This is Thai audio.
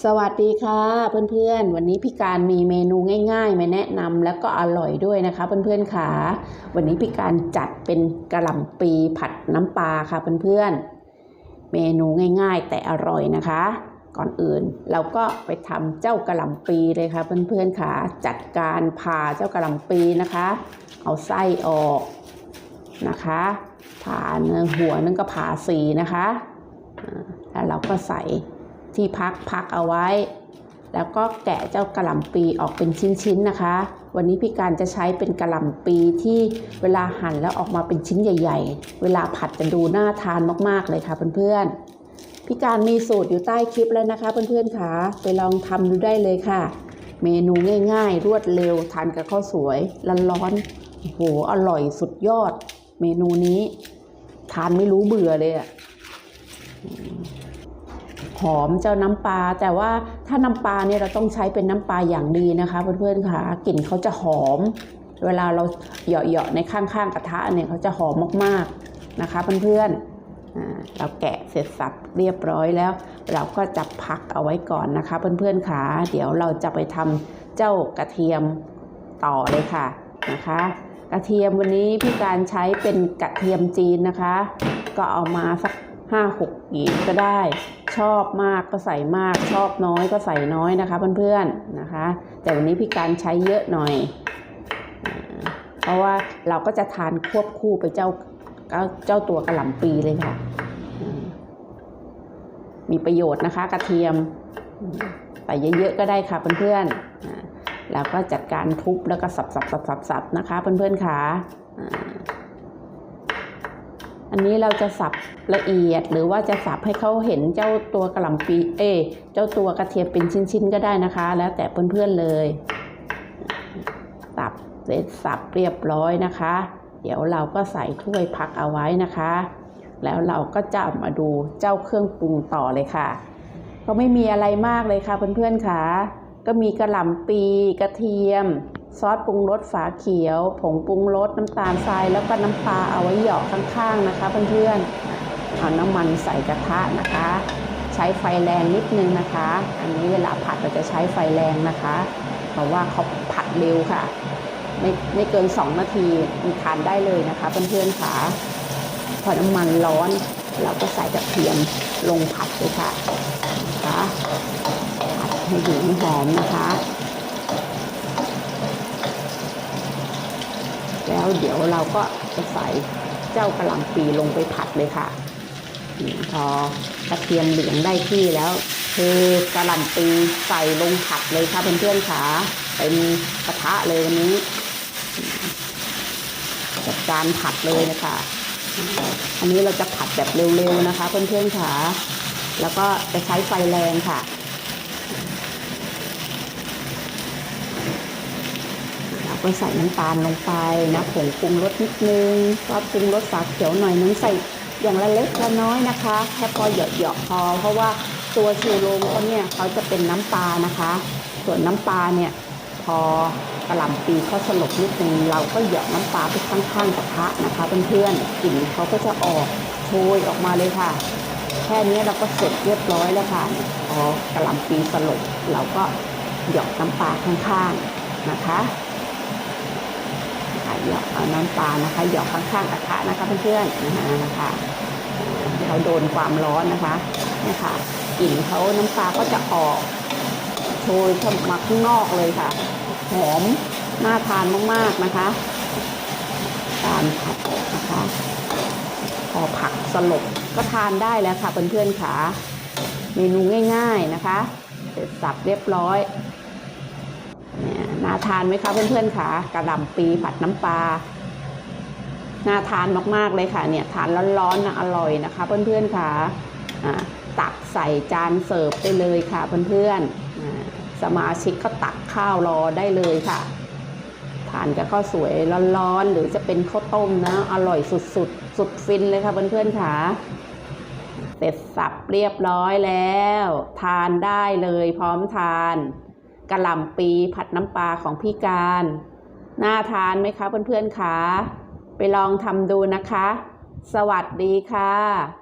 สวัสดีค่ะเพื่อนๆ วันนี้พี่การมีเมนูง่ายๆมาแนะนำแล้วก็อร่อยด้วยนะคะเพื่อนๆค่ะวันนี้พี่การจัดเป็นกระหล่ำปีผัดน้ำปลาค่ะเพื่อนๆ เมนูง่ายๆ แต่อร่อยนะคะ ก่อนอื่นเราก็ไปทำเจ้ากระหล่ำปีเลยค่ะเพื่อนๆค่ะจัดการผ่าเจ้ากระหล่ำปีนะคะ เอาไส้ออกนะคะผ่าเนื้อหัวนึงก็ผ่าสีนะคะแล้วเราก็ใส่ ที่พักพักเอาไว้ แล้วก็แกะเจ้ากระหล่ำปีออกเป็นชิ้นๆนะคะ วันนี้พี่การจะใช้เป็นกระหล่ำปีที่เวลาหั่นแล้วออกมาเป็นชิ้นใหญ่ ๆ เวลาผัดจะดูน่าทานมากๆเลยค่ะเพื่อนๆพี่การมีสูตรอยู่ใต้คลิปแล้วนะคะ เพื่อนๆค่ะไปลองทำดูได้เลยค่ะ เมนูง่าย ๆ รวดเร็วทานกับข้าวสวยร้อนๆโอ้โหอร่อยสุดยอด เมนูนี้ ทานไม่รู้เบื่อเลยอะ หอมเจ้าน้ำปลาแต่ว่าถ้าน้ำปลาเนี่ยเราต้องใช้เป็นน้ำปลาอย่างดีนะคะ เพื่อนๆค่ะกลิ่นเขาจะหอม เวลาเราเหยาะๆในข้างๆกระทะเนี่ยเขาจะหอมมากๆนะคะ เพื่อนๆอ่าเราแกะเสร็จสับเรียบร้อยแล้ว เราก็จะพักเอาไว้ก่อนนะคะ เพื่อนๆค่ะเดี๋ยวเราจะไปทำเจ้ากระเทียมต่อเลยค่ะนะคะ กระเทียมวันนี้พี่การใช้เป็นกระเทียมจีนนะคะ ก็เอามาสัก ห้าหกกีบก็ได้ ชอบมากก็ใส่มาก ชอบน้อยก็ใส่น้อยนะคะเพื่อนๆนะคะ แต่วันนี้พี่การใช้เยอะหน่อย เพราะว่าเราก็จะทานควบคู่ไปเจ้าเจ้าเจ้าตัวกระหล่ำปีเลยค่ะ มีประโยชน์นะคะกระเทียมใส่เยอะๆก็ได้ค่ะเพื่อนๆอ่าแล้วก็จัดการทุบแล้วก็สับสับสับสับสับนะคะ เพื่อนๆค่ะ อันนี้เราจะสับละเอียดหรือว่าจะสับให้เขาเห็นเจ้าตัวกระหล่ำปีเอยเจ้าตัวกระเทียมเป็นชิ้นๆก็ได้นะคะ แล้วแต่เพื่อนๆเลย สับเสร็จสับเรียบร้อยนะคะ เดี๋ยวเราก็ใส่ถ้วยพักเอาไว้นะคะ แล้วเราก็จะมาดูเจ้าเครื่องปรุงต่อเลยค่ะ ก็ไม่มีอะไรมากเลยค่ะเพื่อนๆค่ะ ก็มีกระหล่ำปีกระเทียม ซอสปรุงรสฝาเขียว ผงปรุงรสน้ำตาลทรายแล้วก็น้ำปลาเอาไว้หยอกข้างๆนะคะ เพื่อนๆเอาน้ำมันใส่กระทะนะคะ ใช้ไฟแรงนิดนึงนะคะ อันนี้เวลาผัดเราจะใช้ไฟแรงนะคะ เพราะว่าเขาผัดเร็วค่ะ ไม่ไม่เกิน 2 นาทีมีทานได้เลยนะคะเพื่อนๆค่ะพอน้ำมันร้อนเราก็ใส่กระเทียมลงผัดเลยค่ะนะคะผัดให้ถึงหอมนะคะ แล้วเดี๋ยวเราก็จะใส่เจ้ากระหล่ำปีลงไปผัดเลยค่ะพอกระเทียมเหลืองได้ที่แล้วเทกระหล่ำปีใส่ลงผัดเลยค่ะเพื่อนๆค่ะเป็นกระทะเลยวันนี้จัดการผัดเลยนะคะ อันนี้เราจะผัดแบบเร็วๆนะคะ เพื่อนๆค่ะ แล้วก็จะใช้ไฟแรงค่ะ เรา ก็ใส่น้ำตาลลงไปนะผงปรุงรสนิดนึงซอสปรุงรสฝาเขียวหน่อยนึงใส่อย่างละเล็กละน้อยนะคะแค่พอเหยาะๆพอเพราะว่าตัวชูโรงเขาเนี่ยเขาจะเป็นน้ำปลานะคะ ส่วนน้ำปลาเนี่ยพอกระหล่ำปีเขาสลบนิดนึงเราก็เหยาะน้ำปลาไปข้างๆกระทะนะคะเพื่อนๆกลิ่นเขาก็จะออกโชยออกมาเลยค่ะ แค่นี้เราก็เสร็จเรียบร้อยแล้วค่ะพอกระหล่ำปีสลบเราก็เหยาะน้ำปลาข้างๆนะคะค่ะ หยอกเอาน้ำปลานะคะหยอกข้างๆกระทะนะคะเพื่อนๆนะคะนะคะเขาโดนความร้อนนะคะนี่ค่ะกลิ่นเขาน้ำปลาก็จะออกโชยเข้ามาข้างนอกเลยค่ะ หอมน่าทานมากๆนะคะการผัดนะคะพอผักสลบก็ทานได้แล้วค่ะเพื่อนๆค่ะ เมนูง่าย ๆนะคะ เสร็จสับเรียบร้อย น่าทานไหมคะเพื่อนๆคะกระหล่ำปีผัดน้ำปลาน่าทานมากๆเลยค่ะเนี่ยทานร้อนๆนะอร่อยนะคะ เพื่อนๆค่ะอ่าตักใส่จานเสิร์ฟได้เลยค่ะเพื่อนๆสมาชิกก็ตักข้าวรอได้เลยค่ะ ทานกับข้าวสวยร้อนๆหรือจะเป็นข้าวต้มนะอร่อยสุดๆสุดฟินเลยค่ะเพื่อนๆค่ะเสร็จสับเรียบร้อยแล้ว ทานได้เลยพร้อมทาน กระหล่ำปีผัดน้ำปลาของพี่การ น่าทานไหมคะเพื่อนๆคะ ไปลองทำดูนะคะ สวัสดีค่ะ